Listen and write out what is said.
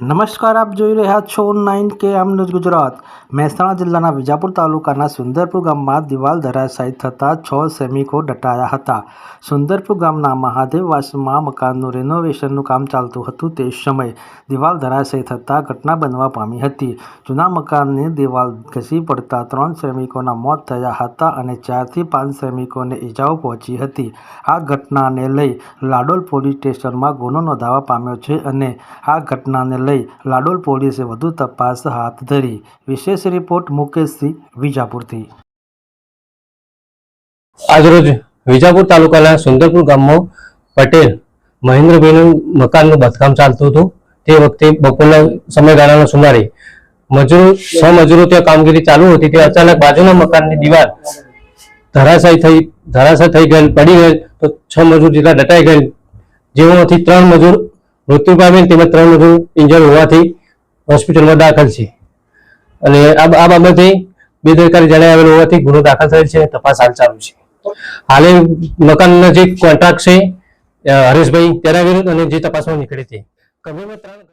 નમસ્કાર, આપ જોઈ રહ્યા છો નાઇન કે આમ ન્યૂઝ ગુજરાત. મહેસાણા જિલ્લાના વિજાપુર તાલુકાના સુંદરપુર ગામમાં દિવાલ ધરાશાયી થતાં છ શ્રમિકો દટાયા હતા. સુંદરપુર ગામના મહાદેવવાસમાં મકાનનું રેનોવેશનનું કામ ચાલતું હતું તે સમયે દિવાલ ધરાશાયી થતાં ઘટના બનવા પામી હતી. જૂના મકાનની દિવાલ ઘસી પડતા ત્રણ શ્રમિકોના મોત થયા હતા અને ચારથી પાંચ શ્રમિકોને ઈજાઓ પહોંચી હતી. આ ઘટનાને લઈ લાડોલ પોલીસ સ્ટેશનમાં ગુનો નોંધાવા પામ્યો છે અને આ ઘટનાને લઈ લાડોલ પોલીસે વધુ તપાસ હાથ ધરી. વિશેષ રિપોર્ટ મુકેશસિંહ વિજાપુરથી. આજરોજ વિજાપુર તાલુકાના સુંદરપુર ગામમાં પટેલ મહેન્દ્રભાઈનું મકાનનું બાંધકામ ચાલતું હતું. તે વખતે બપોરના સમયગાળાના સુમારે મજૂરો છ મજૂરો ત્યાં કામગીરી ચાલુ હતી. તે અચાનક બાજુના મકાનની દિવાલ ધરાશાય થઈ ધરાશાય થઈ ગયેલ, પડી ગયેલ. તો છ મજૂર જેટલા દટાઈ ગયેલ. જેમાંથી ત્રણ મજૂર મૃત્યુ પામેલ તેમજ ત્રણ લોકો ઇન્જર હોવાથી હોસ્પિટલમાં દાખલ છે. અને આ બાબતે બેદરકારી જણાઈ આવેલ હોવાથી ગુનો દાખલ થયેલ છે તપાસ હાલ ચાલુ છે. હાલે મકાનના જે કોન્ટ્રાક્ટ છે હરેશભાઈ તેના વિરુદ્ધ અને જે તપાસમાં નીકળે તે.